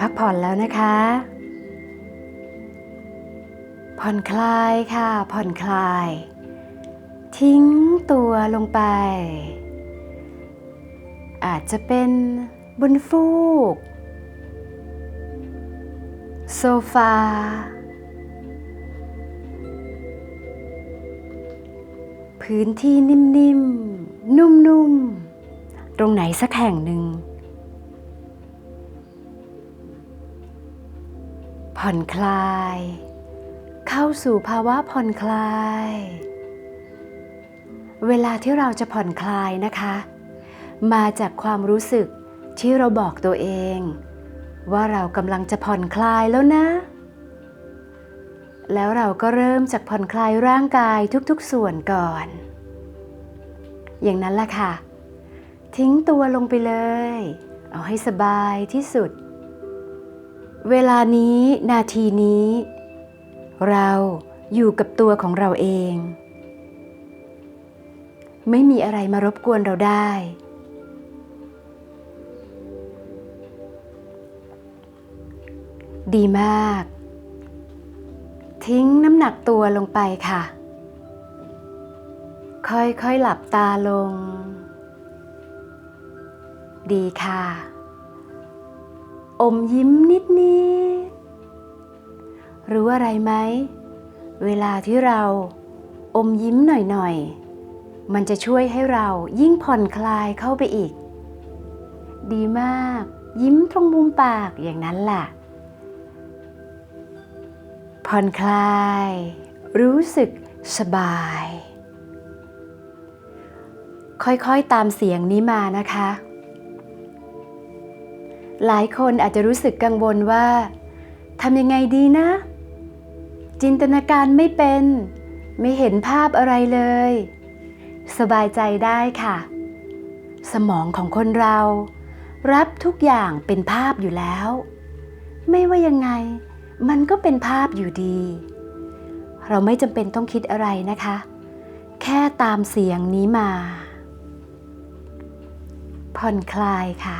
พักผ่อนแล้วนะคะ ผ่อนคลายค่ะ ผ่อนคลาย ทิ้งตัวลงไป อาจจะเป็นบนฟูก โซฟา พื้นที่นิ่มๆ นุ่มๆ ตรงไหนสักแห่งหนึ่ง ผ่อนคลาย เข้าสู่ภาวะผ่อนคลาย เวลาที่เราจะผ่อนคลายนะคะ มาจากความรู้สึกที่เราบอกตัวเอง ว่าเรากำลังจะผ่อนคลายแล้วนะ แล้วเราก็เริ่มจากผ่อนคลายร่างกายทุกๆส่วนก่อน อย่างนั้นแหละค่ะ ทิ้งตัวลงไปเลย เอาให้สบายที่สุด เวลานี้นาทีนี้ เราอยู่กับตัวของเราเอง ไม่มีอะไรมารบกวนเราได้ ดีมาก ทิ้งน้ำหนักตัวลงไปค่ะ ค่อยๆหลับตาลง ดีค่ะ อมยิ้มนิดนิดรู้อะไรไหม เวลาที่เราอมยิ้มหน่อยๆ มันจะช่วยให้เรายิ่งผ่อนคลายเข้าไปอีก ดีมาก ยิ้มตรงมุมปากอย่างนั้นแหละผ่อนคลาย รู้สึกสบาย ค่อยๆตามเสียงนี้มานะคะ หลายคนอาจจะรู้สึกกังวลว่าทำยังไงดีนะ จินตนาการไม่เป็น ไม่เห็นภาพอะไรเลย สบายใจได้ค่ะ สมองของคนเรา รับทุกอย่างเป็นภาพอยู่แล้ว ไม่ว่ายังไง มันก็เป็นภาพอยู่ดี เราไม่จำเป็นต้องคิดอะไรนะคะ แค่ตามเสียงนี้มา ผ่อนคลายค่ะ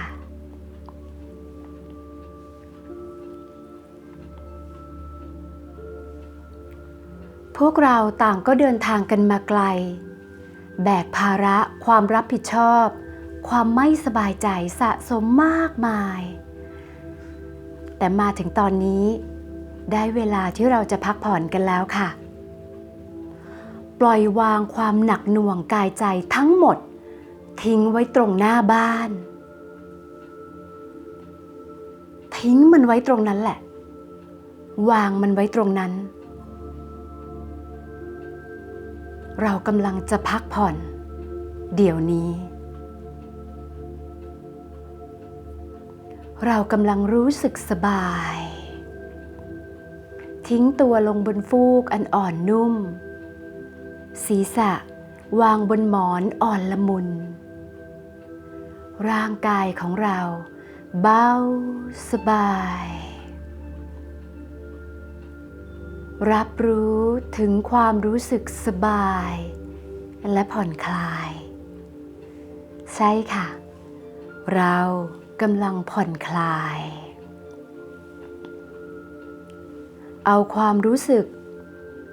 วกเราต่างก็เดินทางกันมาไกล แบกภาระความรับผิดชอบ ความไม่สบายใจสะสมมากมาย แต่มาถึงตอนนี้ ได้เวลาที่เราจะพักผ่อนกันแล้วค่ะ ปล่อยวางความหนักหน่วงกายใจทั้งหมด ทิ้งไว้ตรงหน้าบ้าน ทิ้งมันไว้ตรงนั้นแหละ วางมันไว้ตรงนั้น เรากำลังจะพักผ่อน เดี๋ยวนี้ เรากำลังรู้สึกสบาย ทิ้งตัวลงบนฟูกอันอ่อนนุ่ม ศีรษะวางบนหมอนอ่อนละมุน ร่างกายของเราเบาสบาย รับรู้ถึงความรู้สึกสบาย และผ่อนคลาย ใช่ค่ะ เรากำลังผ่อนคลาย เอาความรู้สึก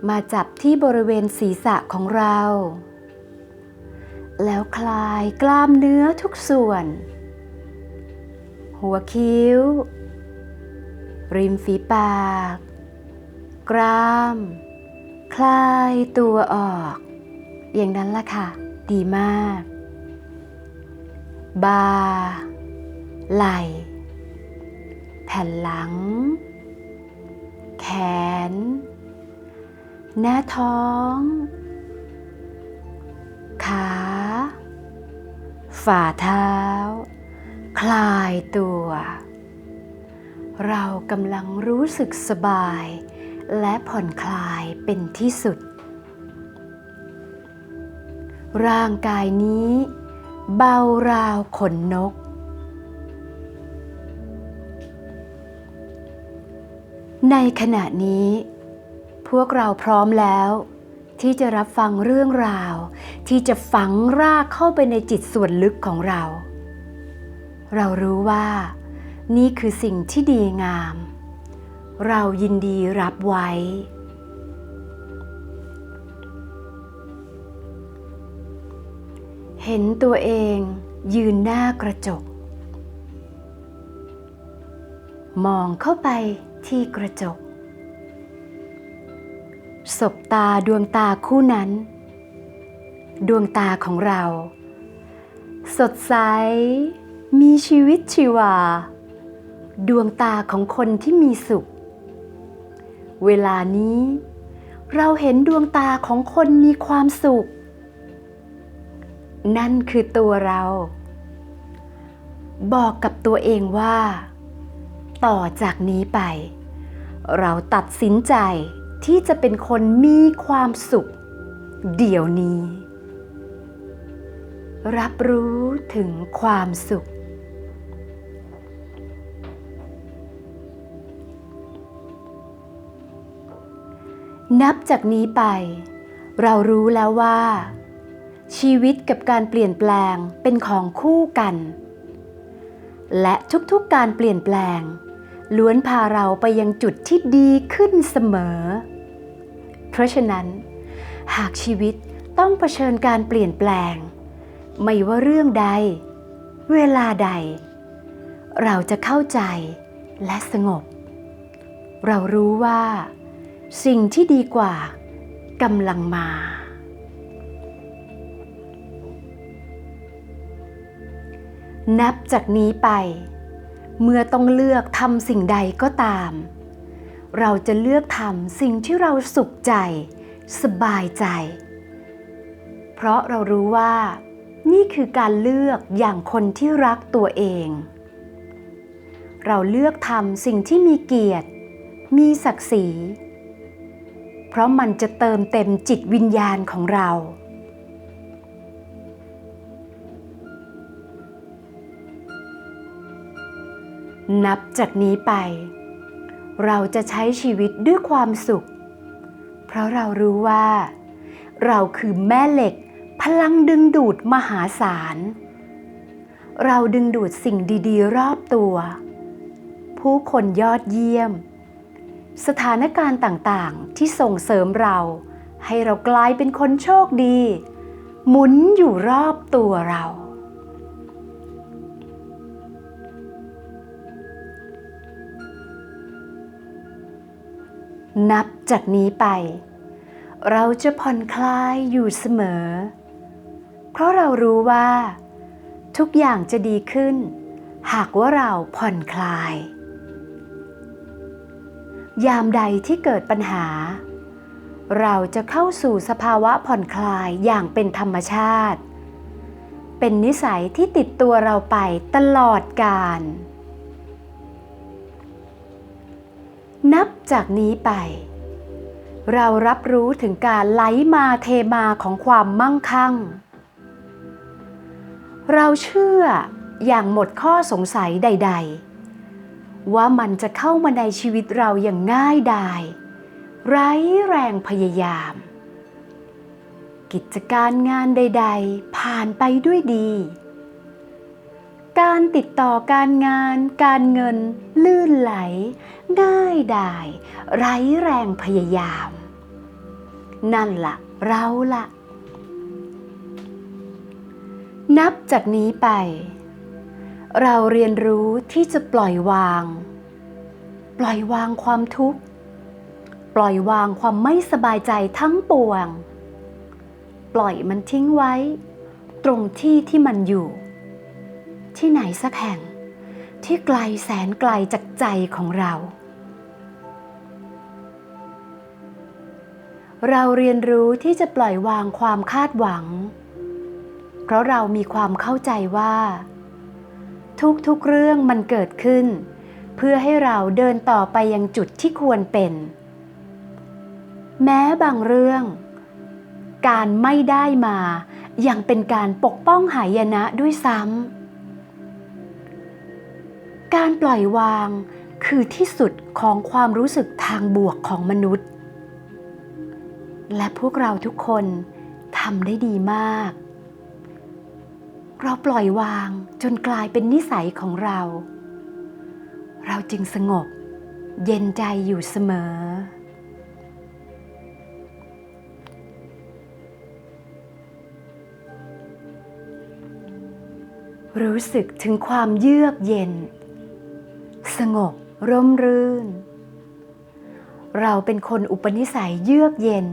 มาจับที่บริเวณศีรษะของเรา แล้วคลายกล้ามเนื้อทุกส่วน หัวคิ้ว ริมฝีปาก กราม คลายตัวออก อย่างนั้นล่ะค่ะ ดีมาก บา ไหลแผ่นหลัง แขน หน้าท้อง ขา ฝ่าเท้า คลายตัวเรากำลังรู้สึกสบาย และผ่อนคลายเป็นที่สุด ร่างกายนี้ เบาราวขนนก ในขณะนี้ พวกเราพร้อมแล้ว ที่จะรับฟังเรื่องราว ที่จะฝังรากเข้าไปในจิตส่วนลึกของเรา เรารู้ว่า นี่คือสิ่งที่ดีงาม เรายินดีรับไว้ เห็นตัวเองยืนหน้ากระจก มองเข้าไปที่กระจก สบตาดวงตาคู่นั้น ดวงตาของเรา สดใส มีชีวิตชีวา ดวงตาของคนที่มีสุข เวลานี้ เราเห็นดวงตาของคนมีความสุข นั่นคือตัวเรา บอกกับตัวเองว่า ต่อจากนี้ไป เราตัดสินใจที่จะเป็นคนมีความสุข เดี๋ยวนี้ รับรู้ถึงความสุข นับจากนี้ไป เรารู้แล้วว่า ชีวิตกับการเปลี่ยนแปลงเป็นของคู่กัน และทุกๆการเปลี่ยนแปลง ล้วนพาเราไปยังจุดที่ดีขึ้นเสมอ เพราะฉะนั้น หากชีวิตต้องเผชิญการเปลี่ยนแปลง ไม่ว่าเรื่องใด เวลาใด เราจะเข้าใจและสงบ เรารู้ว่า สิ่งที่ดีกว่ากำลังมา นับจากนี้ไป เมื่อต้องเลือกทำสิ่งใดก็ตาม เราจะเลือกทำสิ่งที่เราสุขใจ สบายใจ เพราะเรารู้ว่า นี่คือการเลือกอย่างคนที่รักตัวเอง เราเลือกทำสิ่งที่มีเกียรติ มีศักดิ์ศรี ราะมันจะเติมเต็มจิตวิญญาณของเรา นับจากนี้ไป เราจะใช้ชีวิตด้วยความสุข เพราะเรารู้ว่า เราคือแม่เหล็กพลังดึงดูดมหาศาล เราดึงดูดสิ่งดี ๆ รอบตัว ผู้คนยอดเยี่ยม สถานการณ์ต่างๆ ที่ส่งเสริมเรา ให้เรากลายเป็นคนโชคดี หมุนอยู่รอบตัวเรา นับจากนี้ไป เราจะผ่อนคลายอยู่เสมอ เพราะเรารู้ว่า ทุกอย่างจะดีขึ้น หากว่าเราผ่อนคลาย ยามใดที่เกิดปัญหา เราจะเข้าสู่สภาวะผ่อนคลายอย่างเป็นธรรมชาติ เป็นนิสัยที่ติดตัวเราไปตลอดกาลนับจากนี้ไป เรารับรู้ถึงการไหลมาเทมาของความมั่งคั่ง เราเชื่ออย่างหมดข้อสงสัยใด ๆ ว่ามันจะเข้ามาในชีวิตเราอย่างง่ายดาย ไร้แรงพยายาม กิจการงานใด ๆ ผ่านไปด้วยดี การติดต่อการงาน การเงิน ลื่นไหล ง่ายดาย ไร้แรงพยายาม นั่นละ่ะ เราละ่ะ นับจากนี้ไป เราเรียนรู้ที่จะปล่อยวาง ปล่อยวางความทุกข์ ปล่อยวางความไม่สบายใจทั้งปวง ปล่อยมันทิ้งไว้ ตรงที่ที่มันอยู่ ที่ไหนสักแห่ง ที่ไกลแสนไกลจากใจของเรา เราเรียนรู้ที่จะปล่อยวางความคาดหวัง เพราะเรามีความเข้าใจว่า ทุกๆเรื่องมันเกิดขึ้น เพื่อให้เราเดินต่อไปยังจุดที่ควรเป็น แม้บางเรื่อง การไม่ได้มายังเป็นการปกป้องหายนะด้วยซ้ำ การปล่อยวางคือที่สุดของความรู้สึกทางบวกของมนุษย์ และพวกเราทุกคนทำได้ดีมาก เราปล่อยวางจนกลายเป็นนิสัยของเรา เราจึงสงบ เย็นใจอยู่เสมอ รู้สึกถึงความเยือกเย็น สงบร่มรื่น เราเป็นคนอุปนิสัยเยือกเย็น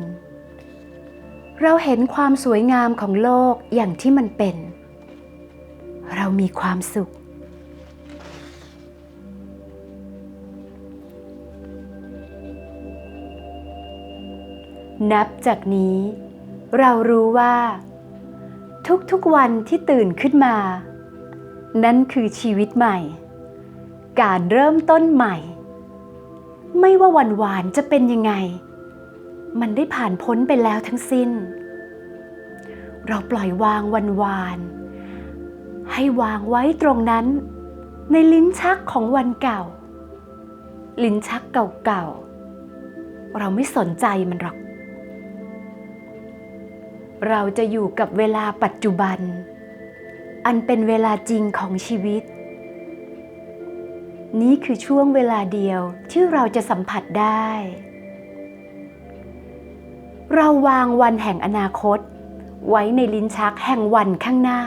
เราเห็นความสวยงามของโลกอย่างที่มันเป็น เรามีความสุข นับจากนี้ เรารู้ว่า ทุกๆวันที่ตื่นขึ้นมา นั่นคือชีวิตใหม่ การเริ่มต้นใหม่ ไม่ว่าวันวานจะเป็นยังไง มันได้ผ่านพ้นไปแล้วทั้งสิ้น เราปล่อยวางวันวาน ให้วางไว้ตรงนั้น ในลิ้นชักของวันเก่า ลิ้นชักเก่าๆ เราไม่สนใจมันหรอก เราจะอยู่กับเวลาปัจจุบัน อันเป็นเวลาจริงของชีวิต นี้คือช่วงเวลาเดียวที่เราจะสัมผัสได้ เราวางวันแห่งอนาคต ไว้ในลิ้นชักแห่งวันข้างหน้า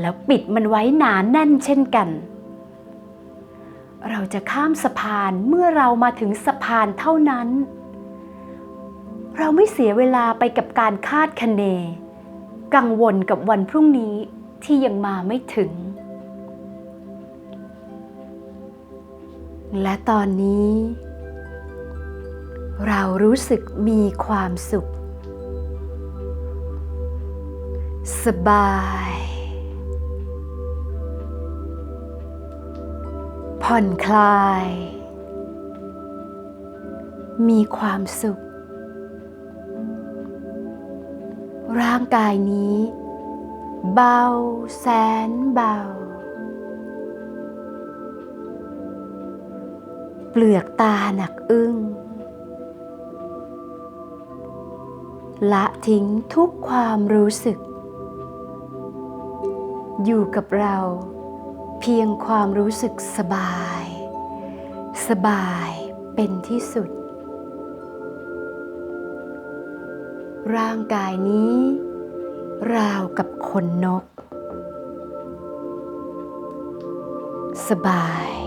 แล้วปิดมันไว้หนานแน่นเช่นกัน เราจะข้ามสะพานเมื่อเรามาถึงสะพานเท่านั้น เราไม่เสียเวลาไปกับการคาดคะเน กังวลกับวันพรุ่งนี้ที่ยังมาไม่ถึง และตอนนี้ เรารู้สึกมีความสุข สบาย ผ่อนคลาย มีความสุข ร่างกายนี้ เบาแสนเบา เปลือกตาหนักอึ้ง ละทิ้งทุกความรู้สึก อยู่กับเรา เพียงความรู้สึกสบาย สบายเป็นที่สุด ร่างกายนี้ ราวกับขนนก สบาย